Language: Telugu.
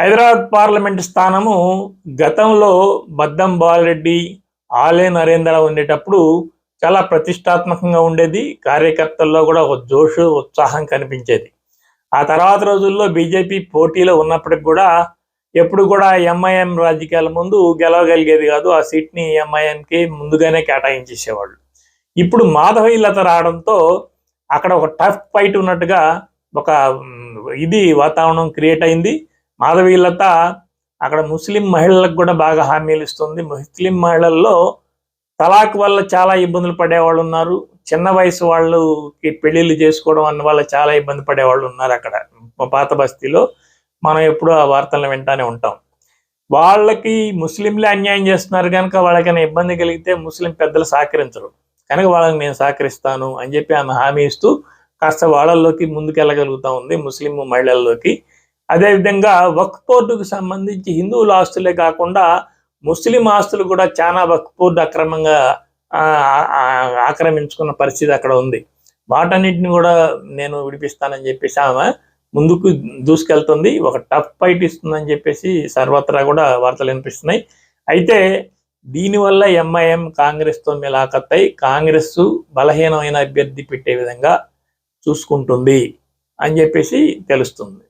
హైదరాబాద్ పార్లమెంట్ స్థానము గతంలో బద్దం బాలరెడ్డి ఆలే నరేంద్ర ఉండేటప్పుడు చాలా ప్రతిష్టాత్మకంగా ఉండేది. కార్యకర్తల్లో కూడా ఒక జోషు ఉత్సాహం కనిపించేది. ఆ తర్వాత రోజుల్లో బీజేపీ పోటీలో ఉన్నప్పటికి కూడా ఎప్పుడు కూడా ఎంఐఎం రాజకీయాల ముందు గెలవగలిగేది కాదు. ఆ సీట్ని ఎంఐఎంకి ముందుగానే కేటాయించేసేవాళ్ళు. ఇప్పుడు మాధవీలత రావడంతో అక్కడ ఒక టఫ్ ఫైట్ ఉన్నట్టుగా ఒక ఇది వాతావరణం క్రియేట్ అయింది. మాధవీలత అక్కడ ముస్లిం మహిళలకు కూడా బాగా హామీలు ఇస్తుంది. ముస్లిం మహిళల్లో తలాక్ వల్ల చాలా ఇబ్బందులు పడేవాళ్ళు ఉన్నారు. చిన్న వయసు వాళ్ళకి పెళ్ళిళ్ళు చేసుకోవడం అన్న వల్ల చాలా ఇబ్బంది పడేవాళ్ళు ఉన్నారు అక్కడ పాత బస్తీలో. మనం ఎప్పుడూ ఆ వార్తలను వింటానే ఉంటాం. వాళ్ళకి ముస్లింలే అన్యాయం చేస్తున్నారు కనుక వాళ్ళకైనా ఇబ్బంది కలిగితే ముస్లిం పెద్దలు సహకరించరు. కనుక వాళ్ళకి నేను సహకరిస్తాను అని చెప్పి ఆమె హామీ ఇస్తూ కాస్త వాళ్ళల్లోకి ముందుకెళ్ళగలుగుతా ఉంది ముస్లిం మహిళల్లోకి. అదేవిధంగా వక్ బోర్డుకు సంబంధించి హిందువుల ఆస్తులే కాకుండా ముస్లిం ఆస్తులు కూడా చాలా వక్ బోర్డు అక్రమంగా ఆక్రమించుకున్న పరిస్థితి అక్కడ ఉంది. వాటన్నిటిని కూడా నేను విడిపిస్తానని చెప్పేసి ఆమె ముందుకు దూసుకెళ్తుంది. ఒక టఫ్ ఫైట్ ఇస్తుందని చెప్పేసి సర్వత్రా కూడా వార్తలు వినిపిస్తున్నాయి. అయితే దీనివల్ల ఎంఐఎం కాంగ్రెస్తో మిలాఖత్తై కాంగ్రెస్ బలహీనమైన అభ్యర్థి పెట్టే విధంగా చూసుకుంటుంది అని చెప్పేసి తెలుస్తుంది.